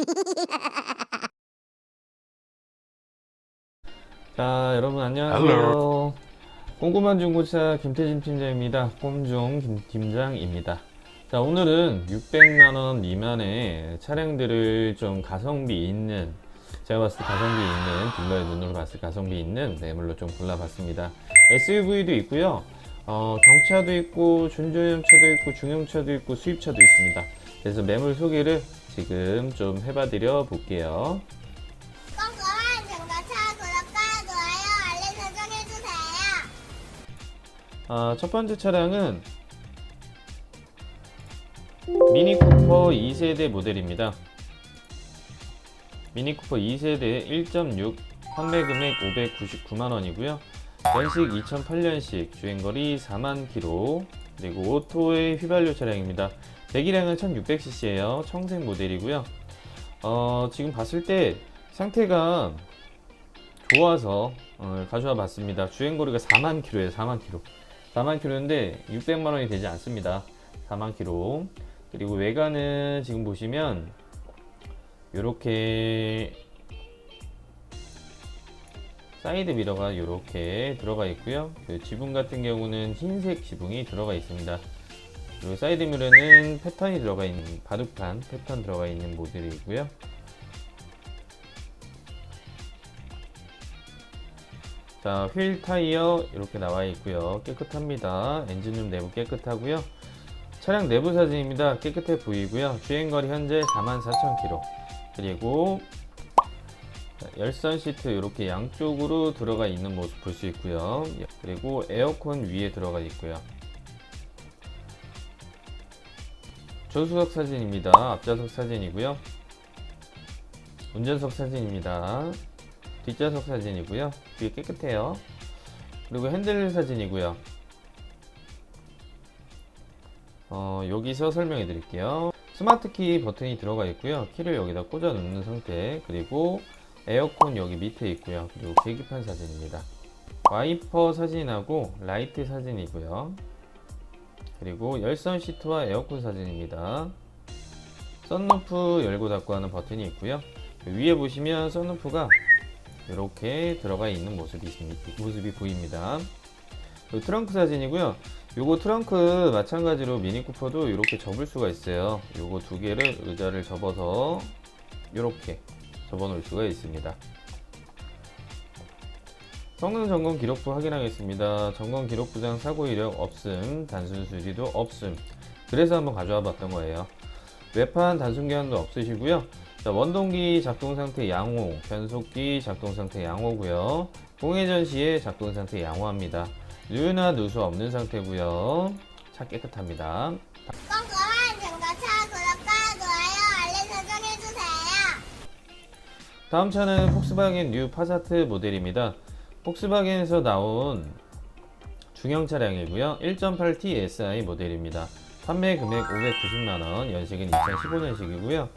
자, 여러분 안녕하세요. 꼼꼼한 중고차 김태진 팀장입니다. 꼼중 김 팀장입니다. 자, 오늘은 600만 원 미만의 차량들을 좀 가성비 있는, 제가 봤을 때 가성비 있는, 딜러의 눈으로 봤을 때 가성비 있는 매물로 좀 골라봤습니다. SUV도 있고요. 어, 경차도 있고, 준조형차도 있고, 중형차도 있고, 수입차도 있습니다. 그래서 매물 소개를 지금 좀 해봐드려 볼게요. 꼼꼼한 중고차 구독과 좋아요 알림 설정해주세요. 아, 첫 번째 차량은 미니 쿠퍼 2세대 모델입니다. 미니 쿠퍼 2세대 1.6 판매 금액 599만 원이고요. 연식 2008년식 주행거리 4만 킬로 그리고 오토의 휘발유 차량입니다. 배기량은 1600cc예요. 청색 모델이고요. 어, 지금 봤을 때 상태가 좋아서 어, 가져와 봤습니다. 주행거리가 4만 킬로예요. 4만 킬로. 4만 킬로인데 600만 원이 되지 않습니다. 4만 킬로. 그리고 외관은 지금 보시면 이렇게 사이드 미러가 이렇게 들어가 있고요. 그 지붕 같은 경우는 흰색 지붕이 들어가 있습니다. 그리고 사이드 미러는 패턴이 들어가 있는 바둑판 패턴 들어가 있는 모델이고요. 자, 휠 타이어 이렇게 나와 있고요. 깨끗합니다. 엔진룸 내부 깨끗하고요. 차량 내부 사진입니다. 깨끗해 보이고요. 주행거리 현재 44,000km. 그리고 자, 열선 시트 이렇게 양쪽으로 들어가 있는 모습 볼 수 있고요. 그리고 에어컨 위에 들어가 있고요. 조수석 사진입니다. 앞좌석 사진이고요. 운전석 사진입니다. 뒷좌석 사진이고요. 뒤에 깨끗해요. 그리고 핸들 사진이고요. 어, 여기서 설명해 드릴게요. 스마트 키 버튼이 들어가 있고요. 키를 여기다 꽂아 놓는 상태. 그리고 에어컨 여기 밑에 있고요. 그리고 계기판 사진입니다. 와이퍼 사진하고 라이트 사진이고요. 그리고 열선 시트와 에어컨 사진입니다. 썬루프 열고 닫고 하는 버튼이 있고요. 위에 보시면 썬루프가 이렇게 들어가 있는 모습이. 모습이 보입니다. 트렁크 사진이고요. 요거 트렁크 마찬가지로 미니 쿠퍼도 이렇게 접을 수가 있어요. 요거 두 개를 의자를 접어서 이렇게 접어 놓을 수가 있습니다. 성능 점검 기록부 확인하겠습니다. 점검 기록부상 사고 이력 없음, 단순 수리도 없음. 그래서 한번 가져와 봤던 거예요. 외판 단순 교환도 없으시고요. 자, 원동기 작동 상태 양호, 변속기 작동 상태 양호고요. 공회전 시에 작동 상태 양호합니다. 누유나 누수 없는 상태고요. 차 깨끗합니다. 다음 차는 폭스바겐 뉴 파사트 모델입니다. 폭스바겐에서 나온 중형 차량이고요. 1.8T SI 모델입니다. 판매 금액 590만원, 연식은 2015년식이고요.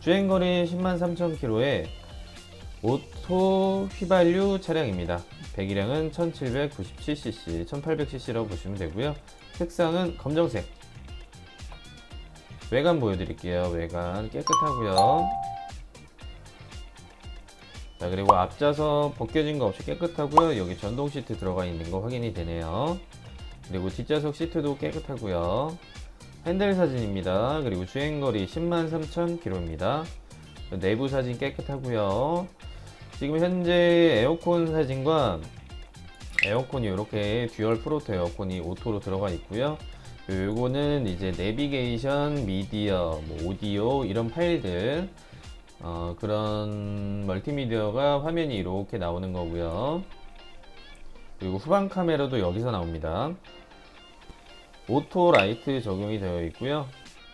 주행거리 10만 3천 킬로에 오토 휘발유 차량입니다. 배기량은 1797cc, 1800cc라고 보시면 되고요. 색상은 검정색. 외관 보여드릴게요. 외관 깨끗하고요. 자 그리고 앞좌석 벗겨진 거 없이 깨끗하고요. 여기 전동 시트 들어가 있는 거 확인이 되네요. 그리고 뒷좌석 시트도 깨끗하고요. 핸들 사진입니다. 그리고 주행거리 10만 3천 킬로입니다. 내부 사진 깨끗하고요. 지금 현재 에어컨 사진과 에어컨이 이렇게 듀얼 프로토 에어컨이 오토로 들어가 있고요. 요거는 이제 내비게이션, 미디어, 뭐 오디오 이런 파일들 어, 그런 멀티미디어가 화면이 이렇게 나오는 거고요. 그리고 후방 카메라도 여기서 나옵니다. 오토 라이트 적용이 되어 있고요.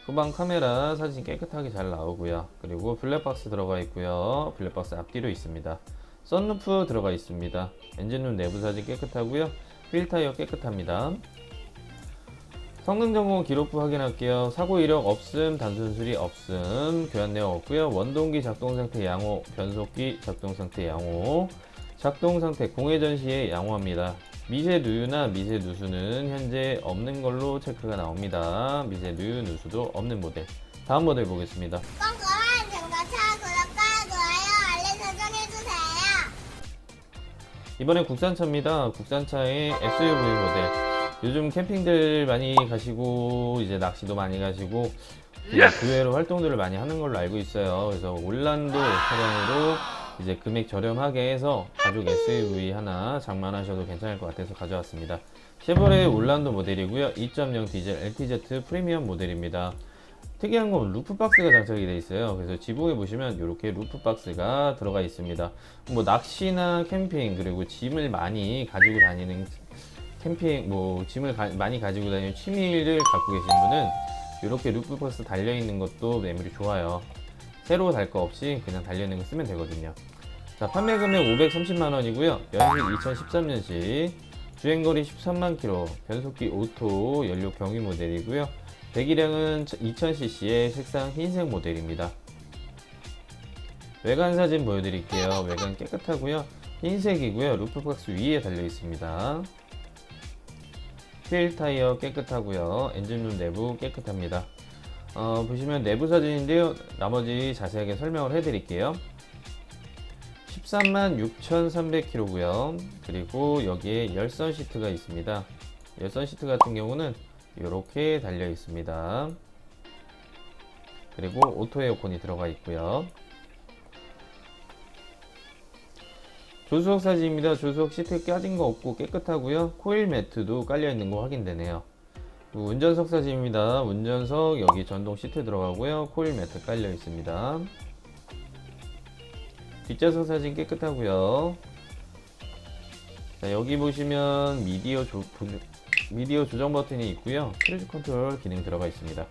후방 카메라 사진 깨끗하게 잘 나오고요. 그리고 블랙박스 들어가 있고요. 블랙박스 앞뒤로 있습니다. 썬루프 들어가 있습니다. 엔진룸 내부 사진 깨끗하고요. 휠 타이어 깨끗합니다. 성능정보 기록부 확인할게요. 사고 이력 없음, 단순 수리 없음, 교환 내용 없고요. 원동기 작동 상태 양호, 변속기 작동 상태 양호, 작동 상태 공회전 시에 양호합니다. 미세 누유나 미세 누수는 현재 없는 걸로 체크가 나옵니다. 미세 누유 누수도 없는 모델. 다음 모델 보겠습니다. 이번에 국산차입니다. 국산차의 SUV 모델. 요즘 캠핑들 많이 가시고 이제 낚시도 많이 가시고 그냥 그 외로 활동들을 많이 하는 걸로 알고 있어요. 그래서 올란도 차량으로 이제 금액 저렴하게 해서 가죽 SUV 하나 장만하셔도 괜찮을 것 같아서 가져왔습니다. 쉐보레 올란도 모델이고요. 2.0 디젤 LTZ 프리미엄 모델입니다. 특이한 건 루프 박스가 장착이 되어 있어요. 그래서 지붕에 보시면 이렇게 루프 박스가 들어가 있습니다. 뭐 낚시나 캠핑 그리고 짐을 많이 가지고 다니는 캠핑 뭐 짐을 가- 많이 가지고 다니는 취미를 갖고 계신 분은 이렇게 루프 박스 달려 있는 것도 메모리 좋아요. 새로 달 거 없이 그냥 달려 있는 거 쓰면 되거든요. 자, 판매 금액 530만 원이고요. 연식 2013년식, 주행거리 13만 킬로, 변속기 오토 연료 경유 모델이고요. 배기량은 2000cc의 색상 흰색 모델입니다. 외관 사진 보여드릴게요. 외관 깨끗하고요. 흰색이고요. 루프박스 위에 달려 있습니다. 휠 타이어 깨끗하고요. 엔진룸 내부 깨끗합니다. 어, 보시면 내부 사진인데요. 나머지 자세하게 설명을 해드릴게요. 13만 6,300km고요. 그리고 여기에 열선 시트가 있습니다. 열선 시트 같은 경우는 이렇게 달려 있습니다. 그리고 오토 에어컨이 들어가 있고요. 조수석 사진입니다. 조수석 시트 까진 거 없고 깨끗하고요. 코일 매트도 깔려 있는 거 확인되네요. 그리고 운전석 사진입니다. 운전석 여기 전동 시트 들어가고요. 코일 매트 깔려 있습니다. 뒷좌석 사진 깨끗하고요. 자, 여기 보시면 미디어 조, 부- 미디어 조정 버튼이 있고요. 크루즈 컨트롤 기능 들어가 있습니다.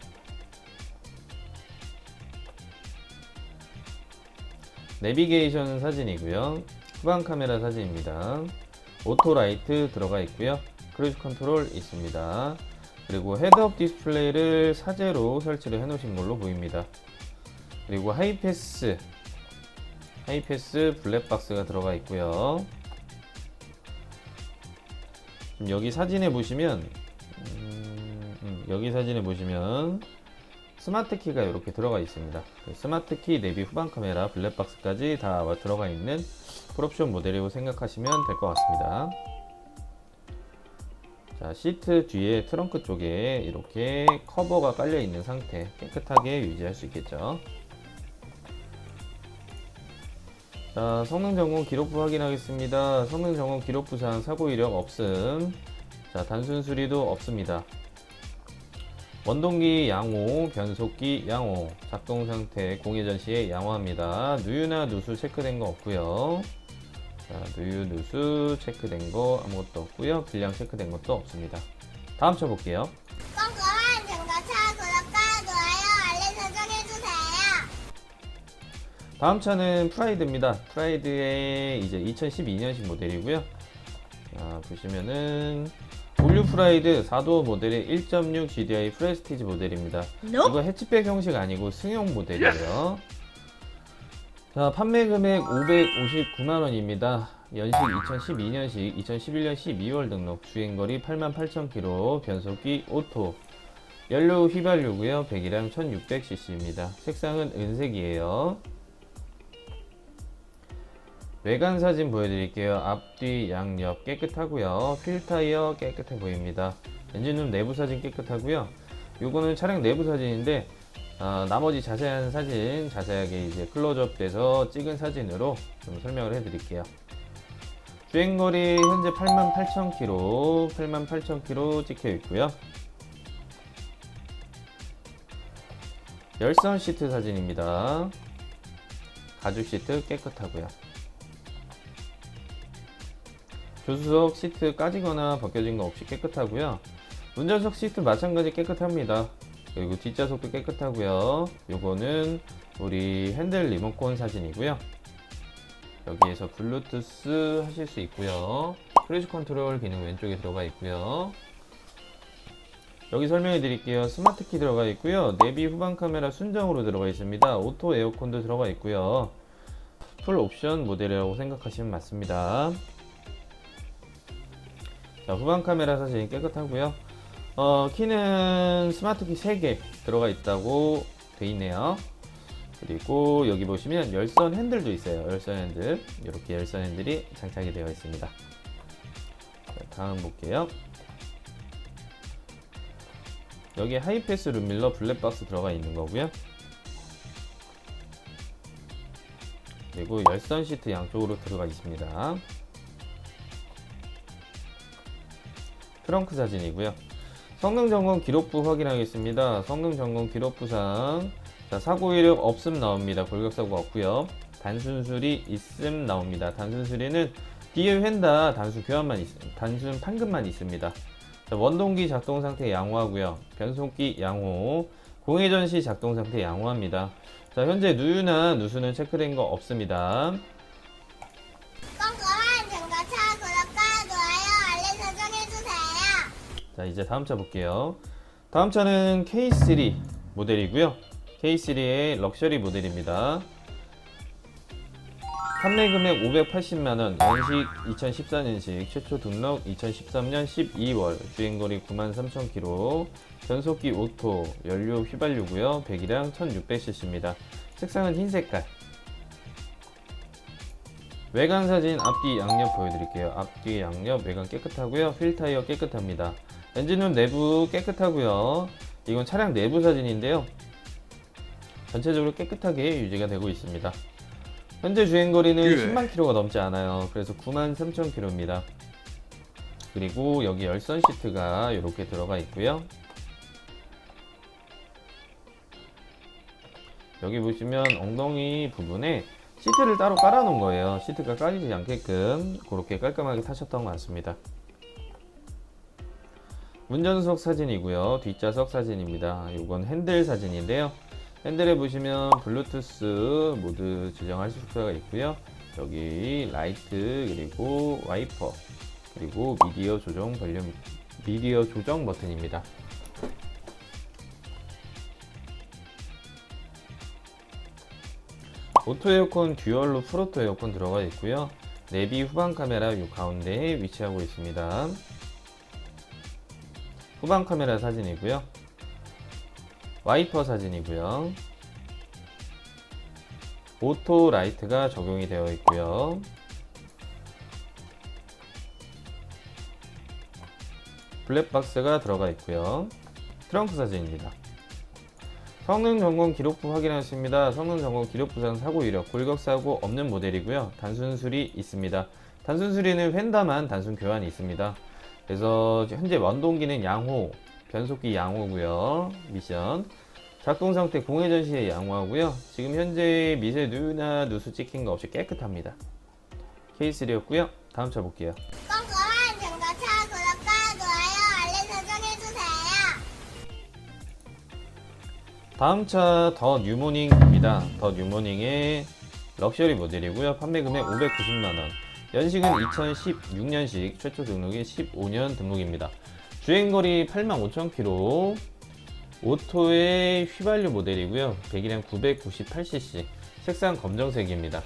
내비게이션 사진이고요. 후방 카메라 사진입니다. 오토 라이트 들어가 있고요. 크루즈 컨트롤 있습니다. 그리고 헤드업 디스플레이를 사제로 설치를 해 놓으신 걸로 보입니다. 그리고 하이패스 하이패스 블랙박스가 들어가 있고요. 지금 여기 사진에 보시면 음, 음, 여기 사진에 보시면 스마트 키가 이렇게 들어가 있습니다. 그 스마트 키 내비 후방 카메라 블랙박스까지 다 들어가 있는 풀옵션 모델이라고 생각하시면 될 것 같습니다. 자, 시트 뒤에 트렁크 쪽에 이렇게 커버가 깔려 있는 상태 깨끗하게 유지할 수 있겠죠. 자, 성능 점검 기록부 확인하겠습니다. 성능 점검 기록 부상 사고 이력 없음. 자, 단순 수리도 없습니다. 원동기 양호, 변속기 양호, 작동 상태 공회전 시에 양호합니다. 누유나 누수 체크된 거 없고요. 자, 누유, 누수 체크된 거 아무것도 없고요. 불량 체크된 것도 없습니다. 다음 쳐 볼게요. 꼼꼼한 중고차 구독과 좋아요 알림 설정해주세요. 다음 차는 프라이드입니다. 프라이드의 이제 2012년식 모델이고요. 자, 보시면은 올류 프라이드 4도어 모델의 1.6 GDI 프레스티지 모델입니다. 이거 해치백 형식 아니고 승용 모델이에요. 자, 판매 금액 559만 원입니다. 연식 2012년식, 2011년 12월 등록, 주행거리 88,000km, 변속기 오토, 연료 휘발유고요. 배기량 1600cc입니다. 색상은 은색이에요. 외관 사진 보여드릴게요. 앞뒤 양옆 깨끗하고요. 휠 타이어 깨끗해 보입니다. 엔진룸 내부 사진 깨끗하고요. 요거는 차량 내부 사진인데 아, 나머지 자세한 사진 자세하게 이제 클로즈업 돼서 찍은 사진으로 좀 설명을 해드릴게요. 주행거리 현재 88,000km, 88,000km 찍혀 있고요. 열선 시트 사진입니다. 가죽 시트 깨끗하고요. 조수석 시트 까지거나 벗겨진 거 없이 깨끗하고요. 운전석 시트 마찬가지 깨끗합니다. 그리고 뒷좌석도 깨끗하고요. 요거는 우리 핸들 리모컨 사진이고요. 여기에서 블루투스 하실 수 있고요. 크루즈 컨트롤 기능 왼쪽에 들어가 있고요. 여기 설명해 드릴게요. 스마트 키 들어가 있고요. 내비 후방 카메라 순정으로 들어가 있습니다. 오토 에어컨도 들어가 있고요. 풀 옵션 모델이라고 생각하시면 맞습니다. 자, 후방 카메라 사진 깨끗하고요. 어, 키는 스마트 키 3개 들어가 있다고 돼 있네요. 그리고 여기 보시면 열선 핸들도 있어요. 열선 핸들. 이렇게 열선 핸들이 장착이 되어 있습니다. 자, 다음 볼게요. 여기 하이패스 룸밀러 블랙박스 들어가 있는 거고요. 그리고 열선 시트 양쪽으로 들어가 있습니다. 트렁크 사진이고요. 성능 점검 기록부 확인하겠습니다. 성능 점검 기록부상 자, 사고 이력 없음 나옵니다. 골격 사고 없고요. 단순 수리 있음 나옵니다. 단순 수리는 뒤에 휀다 단순 교환만 있, 단순 판금만 있습니다. 자, 원동기 작동 상태 양호하고요. 변속기 양호. 공회전 시 작동 상태 양호합니다. 자, 현재 누유나 누수는 체크된 거 없습니다. 자, 이제 다음 차 볼게요. 다음 차는 K3 모델이고요. K3의 럭셔리 모델입니다. 판매 금액 580만원, 연식 2014년식, 최초 등록 2013년 12월, 주행거리 93,000km, 변속기 오토, 연료 휘발유고요. 배기량 1600cc입니다. 색상은 흰 색깔. 외관 사진 앞뒤 양옆 보여드릴게요. 앞뒤 양옆 외관 깨끗하고요. 휠 타이어 깨끗합니다. 엔진룸 내부 깨끗하고요. 이건 차량 내부 사진인데요. 전체적으로 깨끗하게 유지가 되고 있습니다. 현재 주행거리는 예. 10만 킬로가 넘지 않아요. 그래서 9만 3천 킬로입니다. 그리고 여기 열선 시트가 이렇게 들어가 있고요. 여기 보시면 엉덩이 부분에 시트를 따로 깔아 놓은 거예요. 시트가 까지지 않게끔 그렇게 깔끔하게 타셨던 것 같습니다. 운전석 사진이고요. 뒷좌석 사진입니다. 이건 핸들 사진인데요. 핸들에 보시면 블루투스 모드 조정할 수가 있고요. 여기 라이트 그리고 와이퍼 그리고 미디어 조정 볼륨 미디어 조정 버튼입니다. 오토 에어컨 듀얼로 프로토 에어컨 들어가 있고요. 내비 후방 카메라 요 가운데에 위치하고 있습니다. 후방 카메라 사진이고요. 와이퍼 사진이고요. 오토 라이트가 적용이 되어 있고요. 블랙박스가 들어가 있고요. 트렁크 사진입니다. 성능 점검 기록부 확인하셨습니다. 성능 점검 기록 부상 사고 이력, 골격 사고 없는 모델이고요. 단순 수리 있습니다. 단순 수리는 휀다만 단순 교환이 있습니다. 그래서 현재 원동기는 양호, 변속기 양호고요. 미션. 작동 상태 공회 전 시에 양호하고요. 지금 현재 미세 누유나 누수 찍힌 거 없이 깨끗합니다. K3였고요. 다음 차 볼게요. 꼼꼼한 중고차 구독과 좋아요 알림 설정해주세요. 다음 차 더 뉴모닝입니다. 더 뉴모닝의 럭셔리 모델이고요. 판매 금액 590만 원. 연식은 2016년식, 최초 등록이 15년 등록입니다. 주행거리 85,000km, 오토의 휘발유 모델이고요. 배기량 998cc, 색상 검정색입니다.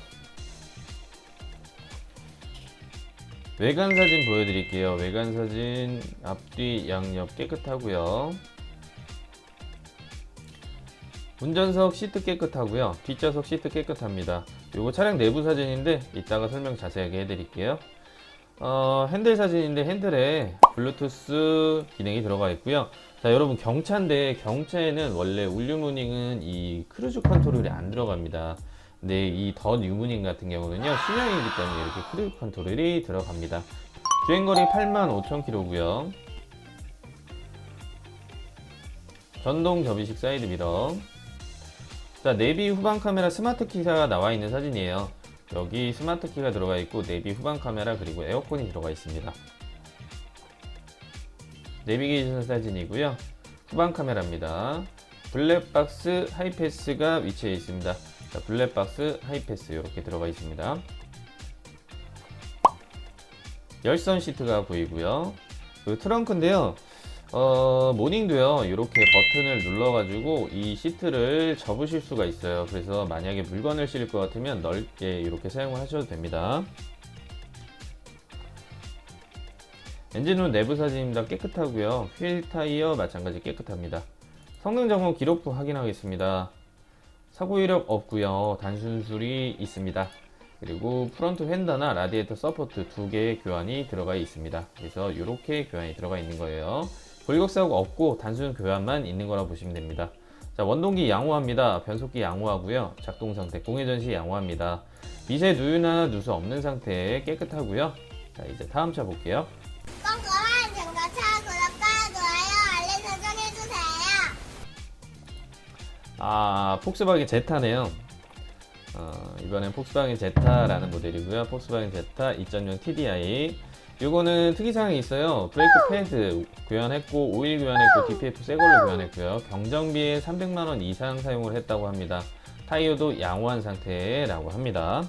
외관 사진 보여드릴게요. 외관 사진 앞뒤 양옆 깨끗하고요. 운전석 시트 깨끗하고요. 뒷좌석 시트 깨끗합니다. 요거 차량 내부 사진인데 이따가 설명 자세하게 해드릴게요. 어, 핸들 사진인데 핸들에 블루투스 기능이 들어가 있고요. 자, 여러분 경차인데 경차에는 원래 울류무닝은 이 크루즈 컨트롤이 안 들어갑니다. 근데 이 더 뉴무닝 같은 경우는요 신형이기 때문에 이렇게 크루즈 컨트롤이 들어갑니다. 주행거리 85,000km고요. 전동 접이식 사이드 미러. 자, 내비 후방 카메라 스마트 키가 나와 있는 사진이에요. 여기 스마트 키가 들어가 있고 내비 후방 카메라 그리고 에어컨이 들어가 있습니다. 내비게이션 사진이고요. 후방 카메라입니다. 블랙박스 하이패스가 위치해 있습니다. 자, 블랙박스 하이패스 이렇게 들어가 있습니다. 열선 시트가 보이고요. 그 트렁크인데요. 어, 모닝도요, 이렇게 버튼을 눌러가지고 이 시트를 접으실 수가 있어요. 그래서 만약에 물건을 실을 것 같으면 넓게 이렇게 사용을 하셔도 됩니다. 엔진룸 내부 사진입니다. 깨끗하고요. 휠 타이어 마찬가지 깨끗합니다. 성능 점검 기록부 확인하겠습니다. 사고 이력 없고요. 단순술이 있습니다. 그리고 프론트 휀다나 라디에이터 서포트 두 개의 교환이 들어가 있습니다. 그래서 이렇게 교환이 들어가 있는 거예요. 골격 사고가 없고 단순 교환만 있는 거라 보시면 됩니다. 자, 원동기 양호합니다. 변속기 양호하고요. 작동 상태, 공회전 시 양호합니다. 미세 누유나 누수 없는 상태에 깨끗하고요. 자, 이제 다음 차 볼게요. 꼼꼼한 중고차 구독과 좋아요 알림 설정해 주세요. 아, 폭스바겐 제타네요. 어, 이번엔 폭스바겐 제타라는 모델이고요. 폭스바겐 제타 2.0 TDI. 요거는 특이사항이 있어요. 브레이크 패드 교환했고, 오일 교환했고, DPF 새 걸로 교환했고요. 경정비에 300만원 이상 사용을 했다고 합니다. 타이어도 양호한 상태라고 합니다.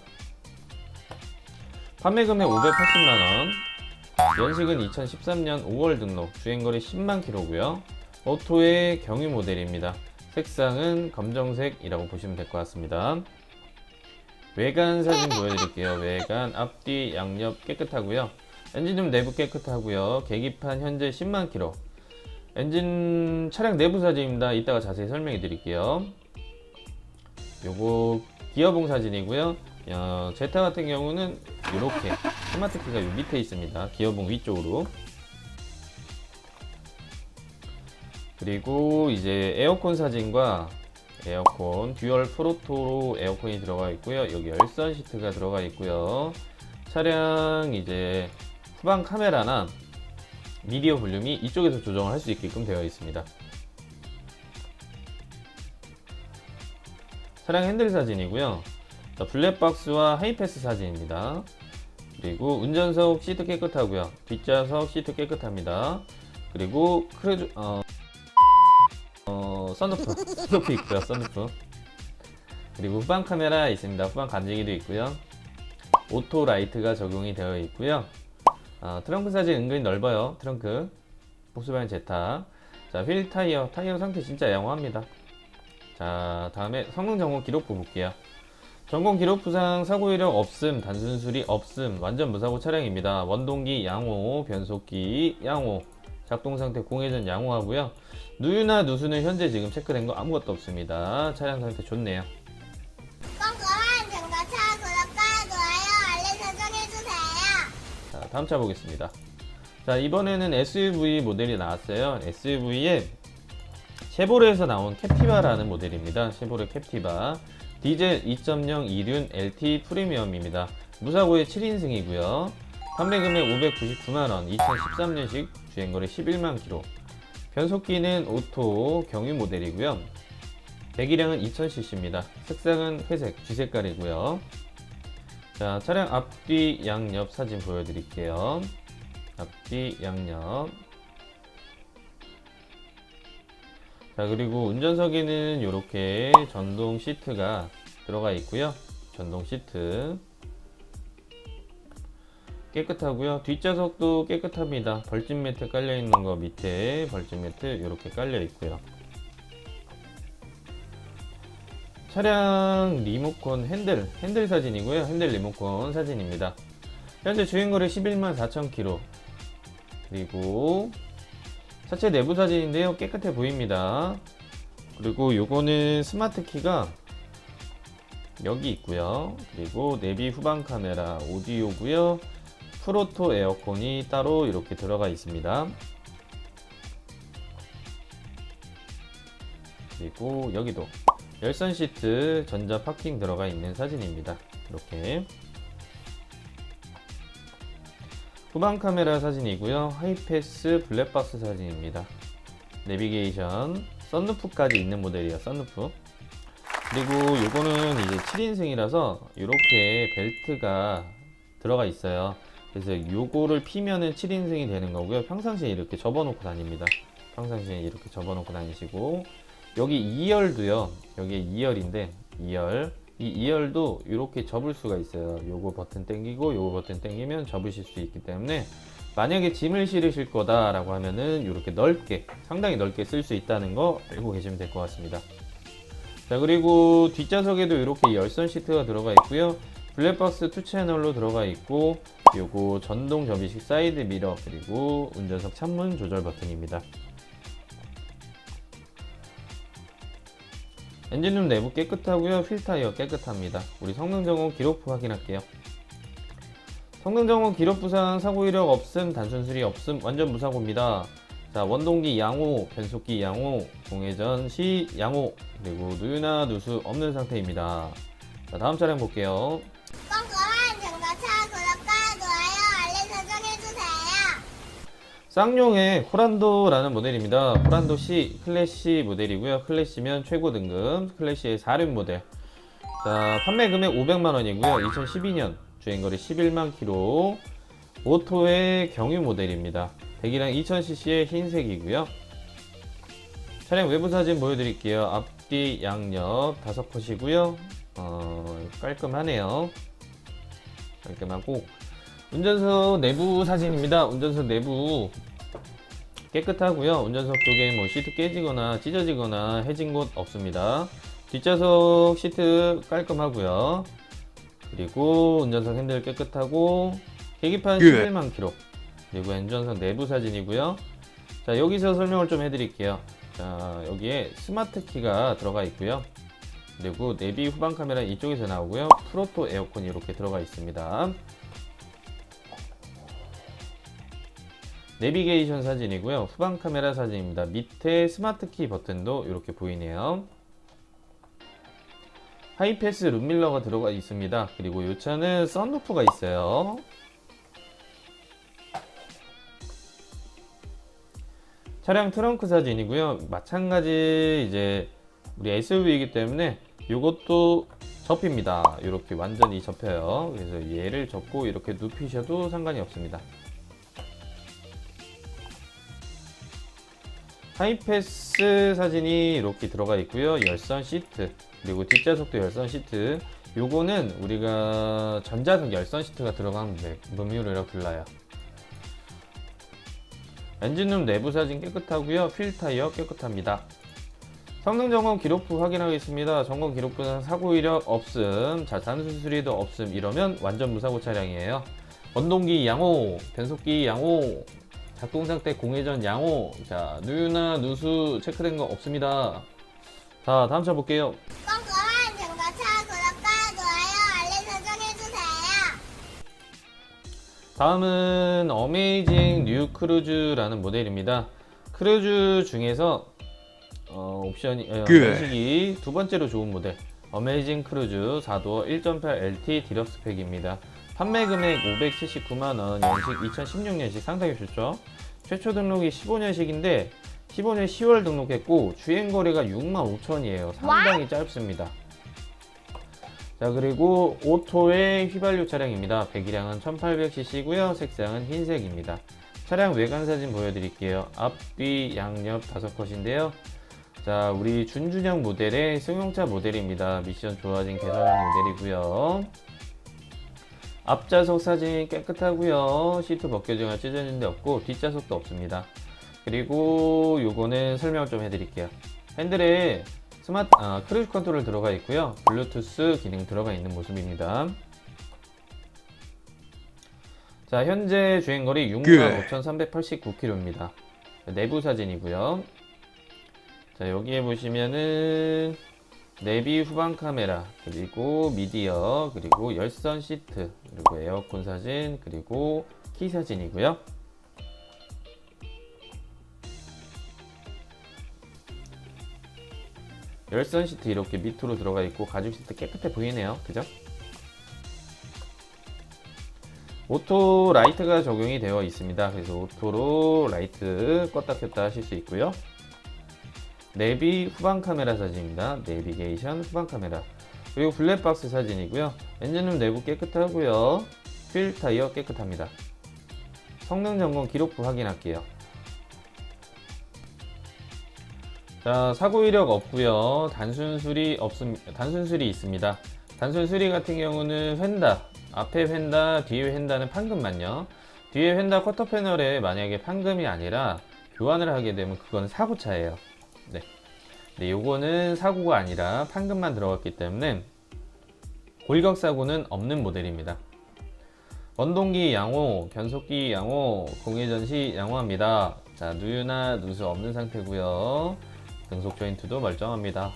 판매 금액 580만원. 연식은 2013년 5월 등록, 주행거리 10만 킬로고요. 오토의 경유 모델입니다. 색상은 검정색이라고 보시면 될 것 같습니다. 외관 사진 보여드릴게요. 외관 앞뒤 양옆 깨끗하고요. 엔진룸 내부 깨끗하고요. 계기판 현재 10만 킬로. 엔진 차량 내부 사진입니다. 이따가 자세히 설명해 드릴게요. 요거 기어봉 사진이고요. 어, 제타 같은 경우는 이렇게 스마트 키가 요 밑에 있습니다. 기어봉 위쪽으로. 그리고 이제 에어컨 사진과 에어컨 듀얼 프로토로 에어컨이 들어가 있고요. 여기 열선 시트가 들어가 있고요. 차량 이제 후방 카메라나 미디어 볼륨이 이쪽에서 조정을 할 수 있게끔 되어 있습니다. 차량 핸들 사진이고요. 자, 블랙박스와 하이패스 사진입니다. 그리고 운전석 시트 깨끗하고요. 뒷좌석 시트 깨끗합니다. 그리고 크루즈 어, 어 썬루프 썬루프 있고요. 썬루프 그리고 후방 카메라 있습니다. 후방 간지기도 있고요. 오토 라이트가 적용이 되어 있고요. 아, 트렁크 사진 은근히 넓어요. 트렁크 복수바겐 제타 자, 휠 타이어 타이어 상태 진짜 양호합니다. 자, 다음에 성능 점검 기록부 볼게요. 점검 기록 부상 사고 이력 없음, 단순 수리 없음, 완전 무사고 차량입니다. 원동기 양호, 변속기 양호, 작동 상태 공회전 양호하고요. 누유나 누수는 현재 지금 체크된 거 아무것도 없습니다. 차량 상태 좋네요. 다음 차 보겠습니다. 자, 이번에는 SUV 모델이 나왔어요. SUV에 쉐보레에서 나온 캡티바라는 모델입니다. 쉐보레 캡티바. 디젤 2.0 이륜 LT 프리미엄입니다. 무사고의 7인승이고요. 판매 금액 599만원, 2013년식 주행거리 11만 킬로. 변속기는 오토 경유 모델이고요. 배기량은 2000cc입니다. 색상은 회색, 쥐색깔이고요. 자, 차량 앞뒤 양옆 사진 보여드릴게요. 앞뒤 양옆. 자, 그리고 운전석에는 이렇게 전동 시트가 들어가 있고요. 전동 시트. 깨끗하고요. 뒷좌석도 깨끗합니다. 벌집 매트 깔려 있는 거 밑에 벌집 매트 이렇게 깔려 있고요. 차량 리모컨 핸들, 핸들 사진이고요. 핸들 리모컨 사진입니다. 현재 주행거리 11만 4천 킬로. 그리고 차체 내부 사진인데요. 깨끗해 보입니다. 그리고 요거는 스마트 키가 여기 있고요. 그리고 내비 후방 카메라, 오디오고요. 프로토 에어컨이 따로 이렇게 들어가 있습니다. 그리고 여기도 열선 시트 전자 파킹 들어가 있는 사진입니다. 이렇게 후방 카메라 사진이고요. 하이패스 블랙박스 사진입니다. 내비게이션, 썬루프까지 있는 모델이에요. 썬루프. 그리고 요거는 이제 7인승이라서 이렇게 벨트가 들어가 있어요. 그래서 요거를 피면은 7인승이 되는 거고요. 평상시에 이렇게 접어놓고 다닙니다. 평상시에 이렇게 접어놓고 다니시고 여기 2열도요. 여기 2열인데 2열 이 2열도 이렇게 접을 수가 있어요. 요거 버튼 당기고 요거 버튼 당기면 접으실 수 있기 때문에 만약에 짐을 실으실 거다라고 하면은 이렇게 넓게 상당히 넓게 쓸 수 있다는 거 알고 계시면 될 것 같습니다. 자 그리고 뒷좌석에도 이렇게 열선 시트가 들어가 있고요. 블랙박스 2채널로 들어가 있고 요거 전동 접이식 사이드 미러 그리고 운전석 창문 조절 버튼입니다. 엔진룸 내부 깨끗하고요. 휠타이어 깨끗합니다. 우리 성능 점검 기록 확인할게요. 성능 점검 기록 부상 사고 이력 없음, 단순 수리 없음, 완전 무사고입니다. 자, 원동기 양호, 변속기 양호, 공회전 시 양호, 그리고 누유나 누수 없는 상태입니다. 자, 다음 차량 볼게요. 쌍용의 코란도라는 모델입니다. 코란도 C 클래시 모델이고요. 클래시면 최고 등급, 클래시의 4륜 모델. 자, 판매 금액 500만 원이고요. 2012년 주행거리 11만 킬로. 오토의 경유 모델입니다. 배기량 2000cc의 흰색이고요. 차량 외부 사진 보여드릴게요. 앞뒤 양옆 다섯 컷이고요. 어, 깔끔하네요. 깔끔하고 운전석 내부 사진입니다. 운전석 내부 깨끗하고요. 운전석 쪽에 뭐 시트 깨지거나 찢어지거나 해진 곳 없습니다. 뒷좌석 시트 깔끔하고요. 그리고 운전석 핸들 깨끗하고 계기판 예. 11만 킬로. 그리고 운전석 내부 사진이고요. 자 여기서 설명을 좀 해드릴게요. 자 여기에 스마트 키가 들어가 있고요. 그리고 내비 후방 카메라 이쪽에서 나오고요. 프로토 에어컨이 이렇게 들어가 있습니다. 내비게이션 사진이고요. 후방 카메라 사진입니다. 밑에 스마트 키 버튼도 이렇게 보이네요. 하이패스 룸밀러가 들어가 있습니다. 그리고 이 차는 썬루프가 있어요. 차량 트렁크 사진이고요. 마찬가지 이제 우리 SUV이기 때문에 이것도 접힙니다. 이렇게 완전히 접혀요. 그래서 얘를 접고 이렇게 눕히셔도 상관이 없습니다. 하이패스 사진이 이렇게 들어가 있고요. 열선 시트 그리고 뒷좌석도 열선 시트. 요거는 우리가 전자석 열선 시트가 들어간 음유를 불러요. 엔진룸 내부 사진 깨끗하고요. 휠 타이어 깨끗합니다. 성능 점검 기록부 확인하겠습니다. 점검 기록부는 사고 이력 없음, 자 단순 수리도 없음 이러면 완전 무사고 차량이에요. 원동기 양호, 변속기 양호, 작동 상태 공회전 양호, 자 누유나 누수 체크된 거 없습니다. 자 다음 차 볼게요. 꼼꼼한 정보차 구독과 좋아요 알림 설정해주세요. 다음은 어메이징 뉴 크루즈라는 모델입니다. 크루즈 중에서 어, 옵션이 어, 그. 연식이 두 번째로 좋은 모델 어메이징 크루즈 4도어 1.8 LT 디럭스 팩입니다. 판매 금액 579만 원, 연식 2016년식 상당히 좋죠. 최초 등록이 15년식인데 15년 10월 등록했고 주행 거리가 6만 5천이에요. 상당히 짧습니다. 자 그리고 오토의 휘발유 차량입니다. 배기량은 1800cc고요. 색상은 흰색입니다. 차량 외관 사진 보여드릴게요. 앞뒤 양옆 다섯 컷인데요. 자 우리 준준형 모델의 승용차 모델입니다. 미션 좋아진 개선형 모델이고요. 앞좌석 사진 깨끗하고요. 시트 벗겨지거나 찢어진 데 없고 뒷좌석도 없습니다. 그리고 요거는 설명을 좀 해드릴게요. 핸들에 스마트 아, 크루즈 컨트롤 들어가 있고요. 블루투스 기능 들어가 있는 모습입니다. 자, 현재 주행거리 65,389km입니다. 내부 사진이고요. 자, 여기에 보시면은 내비 후방 카메라, 그리고 미디어, 그리고 열선 시트, 그리고 에어컨 사진, 그리고 키 사진이고요. 열선 시트 이렇게 밑으로 들어가 있고 가죽 시트 깨끗해 보이네요. 그죠? 오토 라이트가 적용이 되어 있습니다. 그래서 오토로 라이트 껐다 켰다 하실 수 있고요. 내비 후방 카메라 사진입니다. 내비게이션 후방 카메라. 그리고 블랙박스 사진이고요. 엔진룸 내부 깨끗하고요. 휠 타이어 깨끗합니다. 성능 점검 기록부 확인할게요. 자, 사고 이력 없고요. 단순 수리 없음 단순 수리 있습니다. 단순 수리 같은 경우는 휀다, 앞에 휀다, 뒤에 휀다는 판금만요. 뒤에 휀다 쿼터 패널에 만약에 판금이 아니라 교환을 하게 되면 그건 사고차예요. 네. 네, 요거는 사고가 아니라 판금만 들어갔기 때문에 골격 사고는 없는 모델입니다. 원동기 양호, 변속기 양호, 공회전 시 양호합니다. 자, 누유나 누수 없는 상태고요. 등속 조인트도 멀쩡합니다.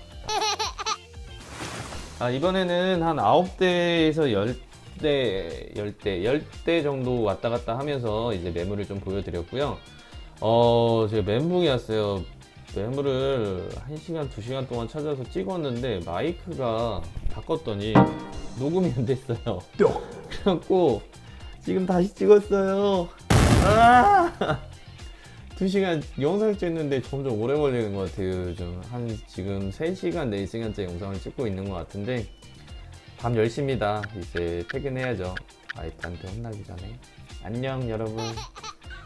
아, 이번에는 한 9대에서 10대, 10대, 10대 정도 왔다 갔다 하면서 이제 매물을 좀 보여드렸고요. 어, 제가 멘붕이 왔어요. 매물을 1시간, 2시간 동안 찾아서 찍었는데 마이크가 바꿨더니 녹음이 안 됐어요. 그래갖고 지금 다시 찍었어요. 아! 2시간 영상 찍는데 점점 오래 걸리는 것 같아요. 요즘 한 지금 3시간, 4시간째 영상을 찍고 있는 것 같은데 밤 10시입니다. 이제 퇴근해야죠. 와이프한테 혼나기 전에. 안녕 여러분.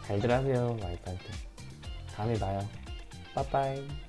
잘들 하세요 와이프한테. 다음에 봐요. 拜拜。